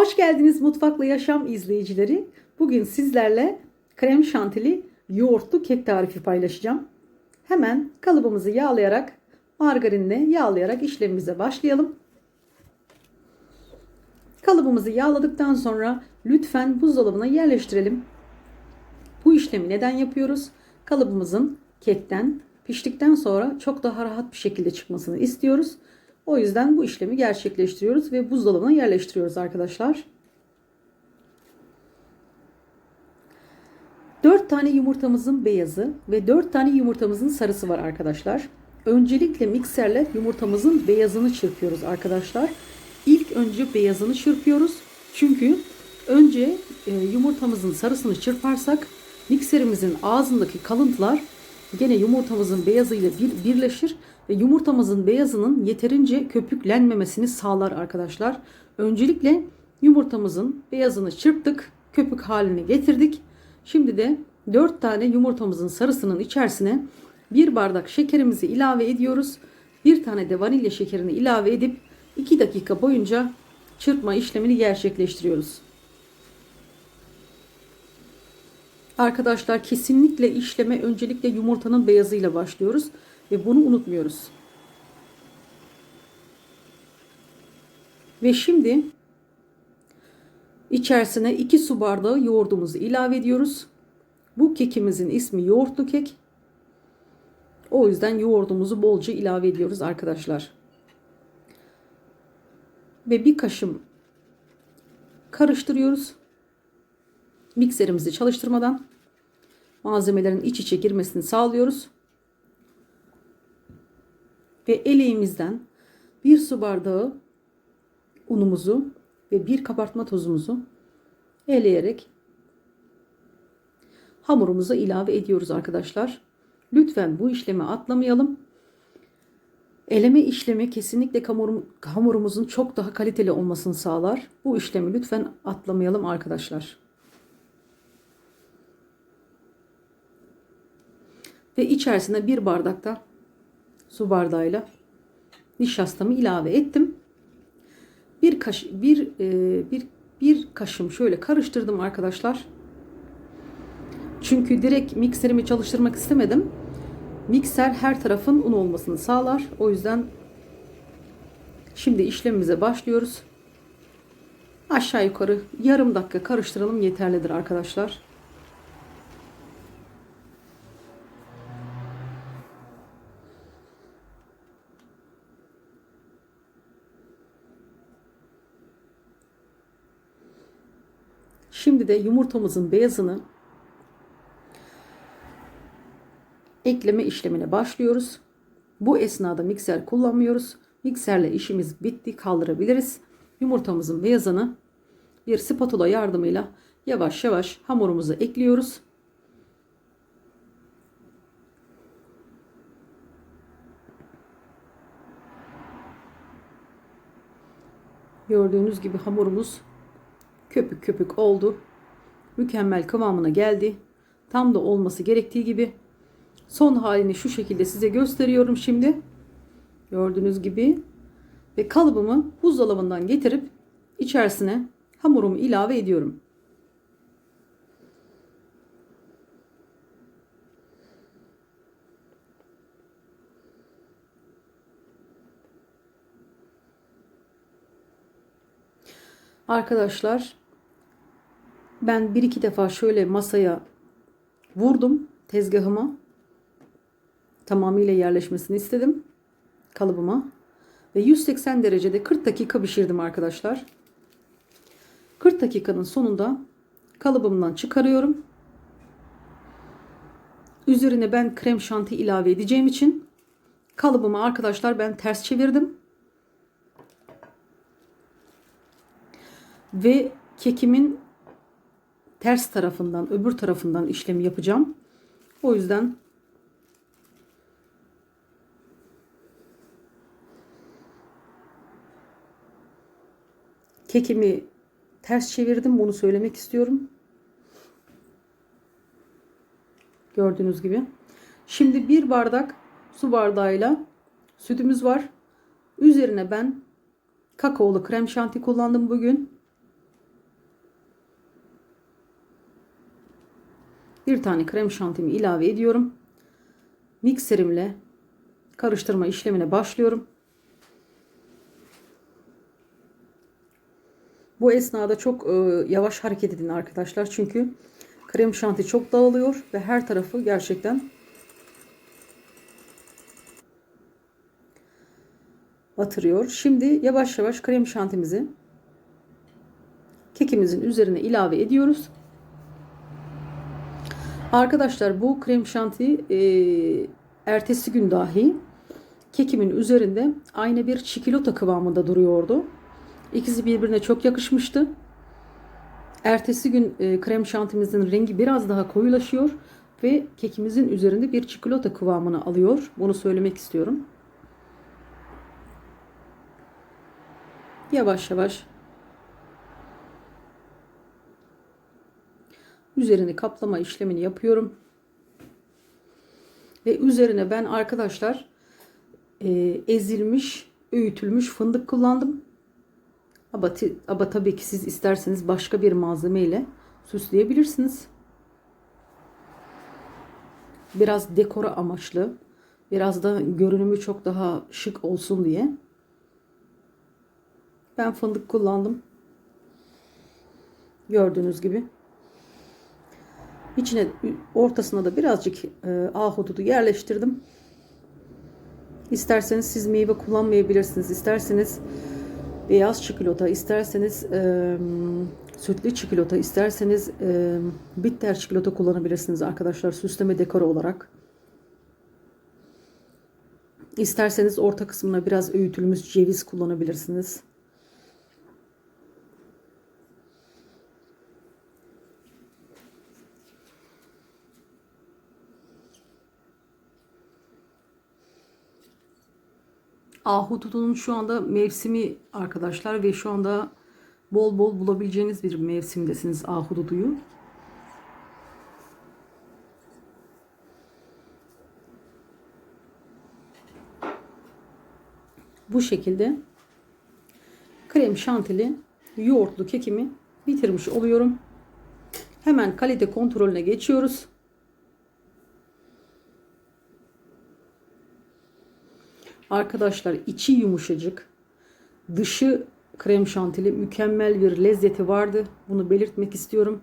Hoş geldiniz Mutfakla Yaşam izleyicileri. Bugün sizlerle krem şantili yoğurtlu kek tarifi paylaşacağım. Hemen kalıbımızı yağlayarak, margarinle yağlayarak işlemimize başlayalım. Kalıbımızı yağladıktan sonra lütfen buzdolabına yerleştirelim. Bu işlemi neden yapıyoruz? Kalıbımızın kekten piştikten sonra çok daha rahat bir şekilde çıkmasını istiyoruz. O yüzden bu işlemi gerçekleştiriyoruz ve buzdolabına yerleştiriyoruz arkadaşlar. 4 tane yumurtamızın beyazı ve 4 tane yumurtamızın sarısı var arkadaşlar. Öncelikle mikserle yumurtamızın beyazını çırpıyoruz arkadaşlar. İlk önce beyazını çırpıyoruz. Çünkü önce e, yumurtamızın sarısını çırparsak mikserimizin ağzındaki kalıntılar gene yumurtamızın beyazıyla bir, birleşir ve yumurtamızın beyazının yeterince köpüklenmemesini sağlar arkadaşlar. Öncelikle yumurtamızın beyazını çırptık, köpük haline getirdik. Şimdi de 4 tane yumurtamızın sarısının içerisine bir bardak şekerimizi ilave ediyoruz. Bir tane de vanilya şekerini ilave edip 2 dakika boyunca çırpma işlemini gerçekleştiriyoruz. Arkadaşlar kesinlikle işleme öncelikle yumurtanın beyazıyla başlıyoruz ve bunu unutmuyoruz. Ve şimdi içerisine 2 su bardağı yoğurdumuzu ilave ediyoruz. Bu kekimizin ismi yoğurtlu kek. O yüzden yoğurdumuzu bolca ilave ediyoruz arkadaşlar. Ve bir kaşım karıştırıyoruz. Mikserimizi çalıştırmadan malzemelerin iç içe girmesini sağlıyoruz. Ve eleğimizden bir su bardağı unumuzu ve bir kabartma tozumuzu eleyerek hamurumuza ilave ediyoruz arkadaşlar. Lütfen bu işlemi atlamayalım. Eleme işlemi kesinlikle hamurumuzun çok daha kaliteli olmasını sağlar. Bu işlemi lütfen atlamayalım arkadaşlar. Ve içerisine bir bardakta su bardağıyla nişastamı ilave ettim. Bir kaş bir e, bir bir kaşım şöyle karıştırdım arkadaşlar. Çünkü direkt mikserimi çalıştırmak istemedim. Mikser her tarafın un olmasını sağlar. O yüzden şimdi işlemimize başlıyoruz. Aşağı yukarı yarım dakika karıştıralım yeterlidir arkadaşlar. Şimdi de yumurtamızın beyazını ekleme işlemine başlıyoruz. Bu esnada mikser kullanmıyoruz. Mikserle işimiz bitti kaldırabiliriz. Yumurtamızın beyazını bir spatula yardımıyla yavaş yavaş hamurumuza ekliyoruz. Gördüğünüz gibi hamurumuz köpük köpük oldu. Mükemmel kıvamına geldi. Tam da olması gerektiği gibi. Son halini şu şekilde size gösteriyorum şimdi. Gördüğünüz gibi. Ve kalıbımı buzdolabından getirip içerisine hamurumu ilave ediyorum. Arkadaşlar ben bir iki defa şöyle masaya vurdum tezgahıma. Tamamıyla yerleşmesini istedim kalıbıma. Ve 180 derecede 40 dakika pişirdim arkadaşlar. 40 dakikanın sonunda kalıbımdan çıkarıyorum. Üzerine ben krem şanti ilave edeceğim için kalıbımı arkadaşlar ben ters çevirdim. Ve kekimin ters tarafından öbür tarafından işlemi yapacağım. O yüzden kekimi ters çevirdim. Bunu söylemek istiyorum. Gördüğünüz gibi. Şimdi bir bardak su bardağıyla sütümüz var. Üzerine ben kakaolu krem şanti kullandım bugün. Bir tane krem şantimi ilave ediyorum. Mikserimle karıştırma işlemine başlıyorum. Bu esnada çok e, yavaş hareket edin arkadaşlar. Çünkü krem şanti çok dağılıyor ve her tarafı gerçekten batırıyor. Şimdi yavaş yavaş krem şantimizi kekimizin üzerine ilave ediyoruz. Arkadaşlar bu krem şanti e, ertesi gün dahi kekimin üzerinde aynı bir çikolata kıvamında duruyordu. İkisi birbirine çok yakışmıştı. Ertesi gün e, krem şantimizin rengi biraz daha koyulaşıyor ve kekimizin üzerinde bir çikolata kıvamını alıyor. Bunu söylemek istiyorum. Yavaş yavaş üzerini kaplama işlemini yapıyorum. Ve üzerine ben arkadaşlar e, ezilmiş, öğütülmüş fındık kullandım. Ama, ama tabii ki siz isterseniz başka bir malzeme ile süsleyebilirsiniz. Biraz dekora amaçlı, biraz da görünümü çok daha şık olsun diye. Ben fındık kullandım. Gördüğünüz gibi. İçine ortasına da birazcık e, ahududu yerleştirdim. İsterseniz siz meyve kullanmayabilirsiniz. İsterseniz beyaz çikolata, isterseniz e, sütlü çikolata, isterseniz e, bitter çikolata kullanabilirsiniz arkadaşlar süsleme dekor olarak. İsterseniz orta kısmına biraz öğütülmüş ceviz kullanabilirsiniz. Ahududunun şu anda mevsimi arkadaşlar ve şu anda bol bol bulabileceğiniz bir mevsimdesiniz ahududuyu. Bu şekilde krem şantili yoğurtlu kekimi bitirmiş oluyorum. Hemen kalite kontrolüne geçiyoruz. Arkadaşlar içi yumuşacık. Dışı krem şantili mükemmel bir lezzeti vardı. Bunu belirtmek istiyorum.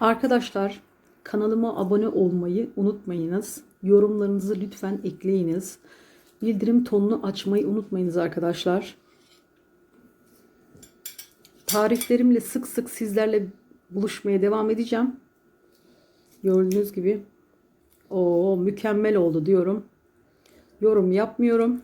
Arkadaşlar kanalıma abone olmayı unutmayınız. Yorumlarınızı lütfen ekleyiniz. Bildirim tonunu açmayı unutmayınız arkadaşlar. Tariflerimle sık sık sizlerle buluşmaya devam edeceğim. Gördüğünüz gibi o mükemmel oldu diyorum. Yorum yapmıyorum.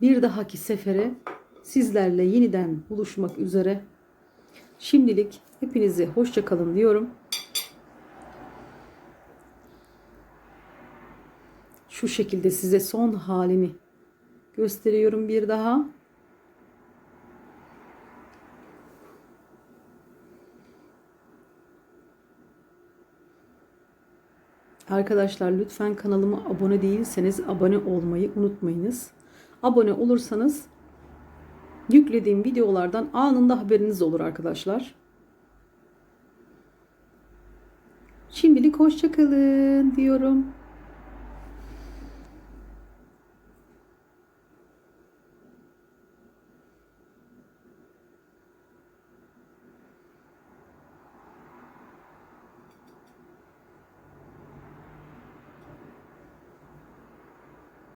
Bir dahaki sefere sizlerle yeniden buluşmak üzere. Şimdilik hepinize hoşçakalın diyorum. Şu şekilde size son halini gösteriyorum bir daha. Arkadaşlar lütfen kanalıma abone değilseniz abone olmayı unutmayınız. Abone olursanız yüklediğim videolardan anında haberiniz olur arkadaşlar. Şimdilik hoşçakalın diyorum.